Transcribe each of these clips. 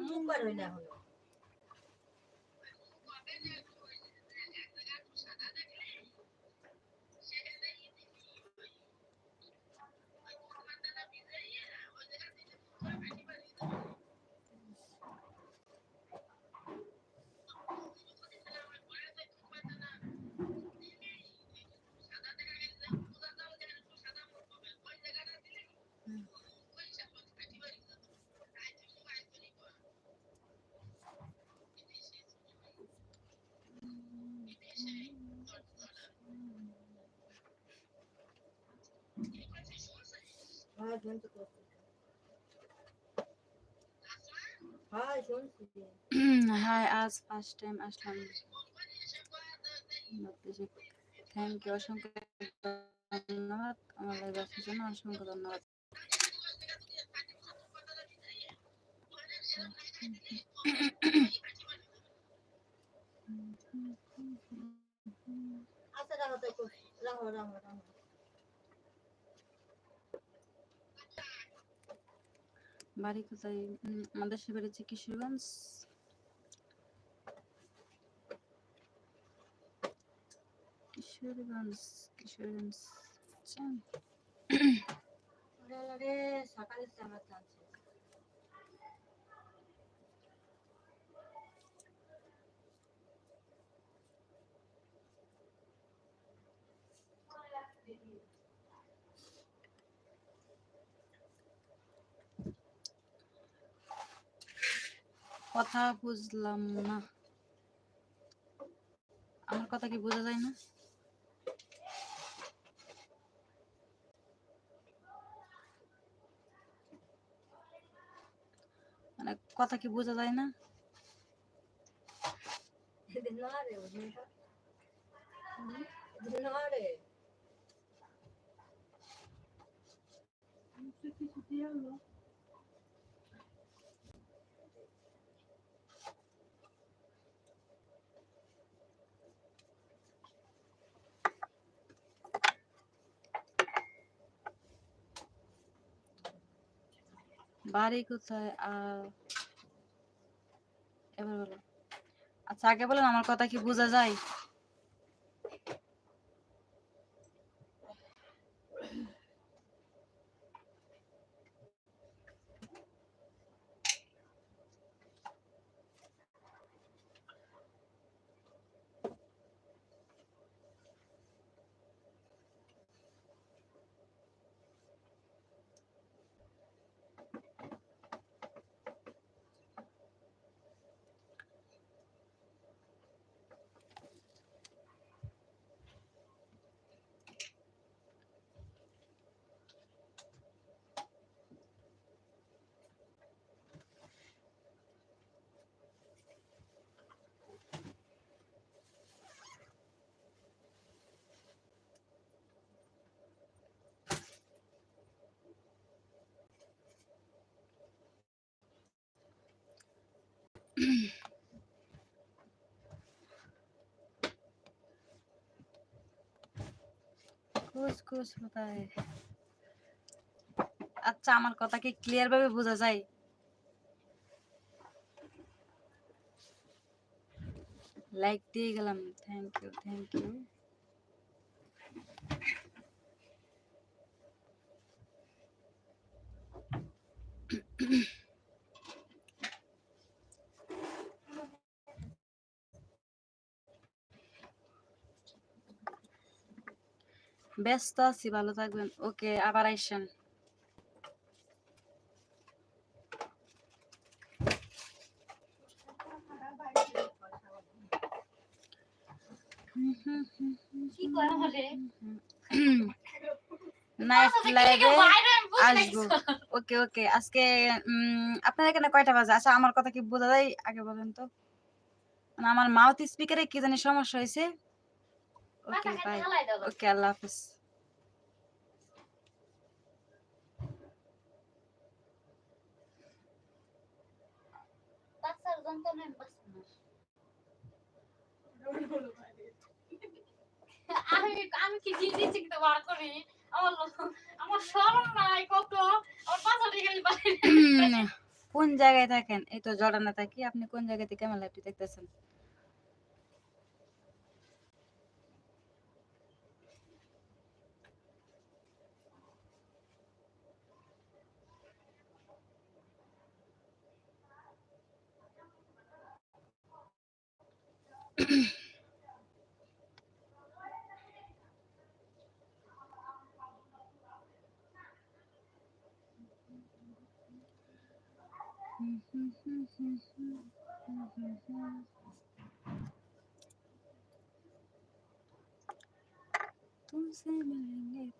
মুখ বার- না হলো হ্যাঁ আজ ফার্স্ট টাইম আসলাম। থ্যাংক ইউ অসংখ্য ধন্যবাদ। আমার লাইভ জন্য অসংখ্য ধন্যবাদ। আচ্ছা রাখো রাখো রাখো রাখো বাড়ি কোথায়? আমাদের সে বেড়েছে কিশোরগঞ্জ। কিশোরগঞ্জ কিশোরগঞ্জ আচ্ছা। সকালে কথা বুঝলাম না। আমার কথা কি বোঝা যায় না? মানে কথা কি বোঝা যায় না? না বাড়ি কোথায়? এবার বলো। আচ্ছা আগে বলেন আমার কথা কি বোঝা যায়? কুছ কুছ কোথায়? আচ্ছা আমার কথা কি ক্লিয়ার ভাবে বোঝা যায়। লাইক দিয়ে গেলাম। থ্যাংক ইউ থ্যাংক ইউ ব্যস্ত আছি ভালো থাকবেন ওকে আবার আইসেন আসব ওকে ওকে আজকে উম, আপনার এখানে কয়টা বাজে আচ্ছা আমার কথা কি বোঝা যায় আগে বলেন তো মানে আমার মাউথ স্পিকারে কি জানি সমস্যা হয়েছে ওকে বাই ওকে আল্লাহ হাফিজ বাচ্চার আমি কি করি আমার নাই কত আমার পাঁচ কোন জায়গায় থাকেন এই তো জর্ডানে থাকি আপনি কোন জায়গা থেকে আমার লাইভটি দেখতেছেন Don't say my name.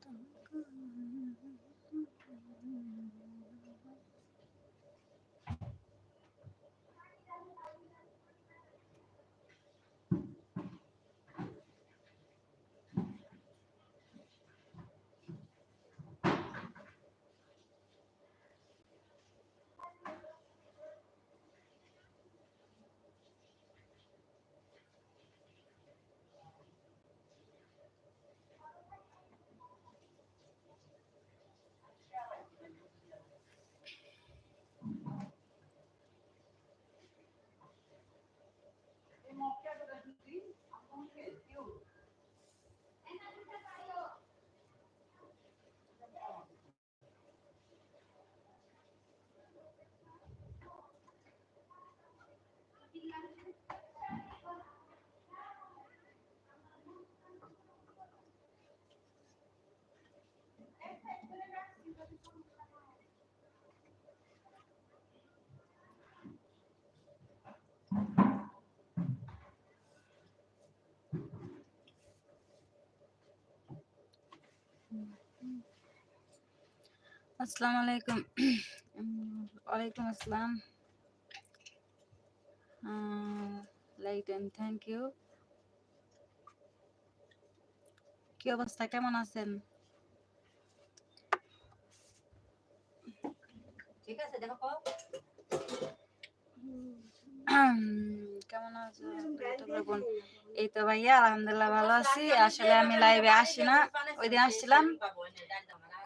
আসসালামু আলাইকুম। ওয়ালাইকুম আসসালাম। লাইক এন্ড থ্যাংক ইউ কি অবস্থা? কেমন আছেন? ঠিক আছে দেখো কেমন আছেন? এই তো ভাইয়া আলহামদুলিল্লাহ ভালো আছি। আসলে আমি লাইভে আসি না। ওই দিন আসছিলাম।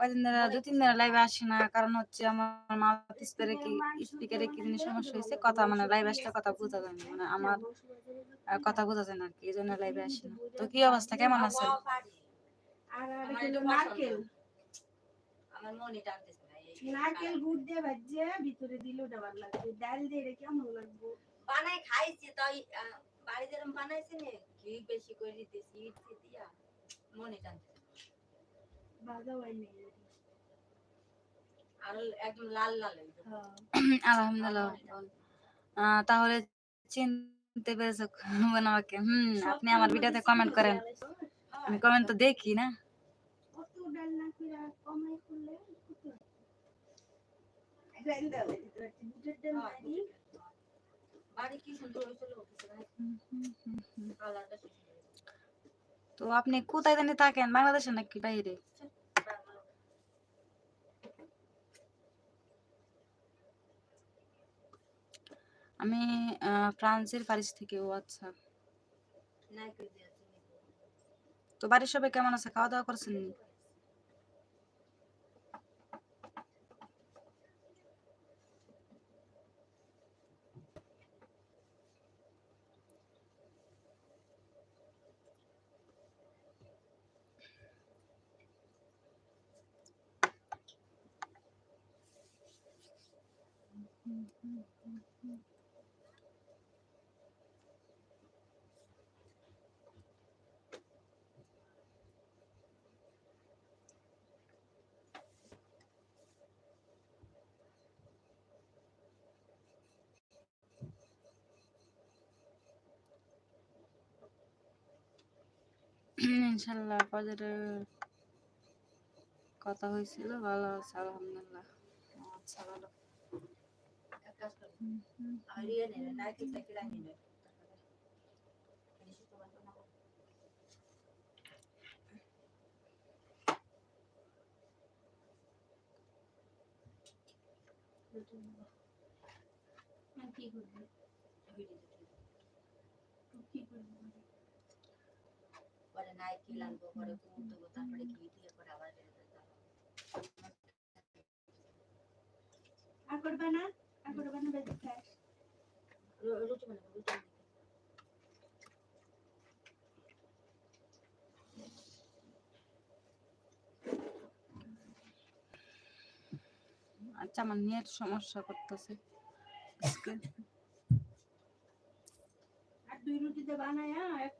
কয়দিন ধরে দু তিন দিন লাইভে আসি না। কারণ হচ্ছে আমার মাউথ স্পিকারে কি স্পিকারে কি জিনিস সমস্যা হয়েছে? কথা মানে লাইভে আসলে কথা বোঝা যায় না। মানে আমার কথা বোঝা যায় না আর কি। এই জন্য লাইভে আসি না। তো কি অবস্থা? কেমন আছেন? নারকেল। মনে গুড় দিয়ে ভিতরে দিলে লাগবে। ডাল দিয়ে এটা লাগবে? বানাই খাইছি তাই আহ, বাড়ি যেরকম বানাইছে নে ঘি বেশি করে দিতেছি ইট দিয়া। মনে টানতেছে ভাজা হয় নেই আর একদম লাল লাল একদম। হ্যাঁ আলহামদুলিল্লাহ আহ, তাহলে চিনতে পেরেছ বোন আমাকে হুম আপনি আমার ভিডিওতে কমেন্ট করেন। আমি কমেন্ট তো দেখি না। কত ডাল না করে কমাই করলে? কত ডাল দাও ভিতরে বুটের ডাল হ্যাঁ, দিই বাড়ি কি সুন্দর হয়েছিল? কিছু নাই কালারটা সুন্দর হয়েছে। তো আপনি কোথায় জানি থাকেন? বাংলাদেশে নাকি বাইরে? আমি ফ্রান্সের প্যারিস থেকে, ও আচ্ছা। তো বাড়ির সবাই কেমন আছে? খাওয়া দাওয়া করছেন ইনশাল্লাহ বাজারে কথা হয়েছিল ভালো আছে আলহামদুলিল্লাহ। আচ্ছা ভালো। কি করবে কি করবে পরে নাই কি লাগবে পরে কুমুর দেবো তারপরে ঘি দিয়ে পরে আবার। আর করবে না বেশি খাস রু- রুটি বানাবো রুটি বানাবো। আচ্ছা আমার নেট সমস্যা করতেছে। আজকে। আর দুই রুটিতে বানায় এক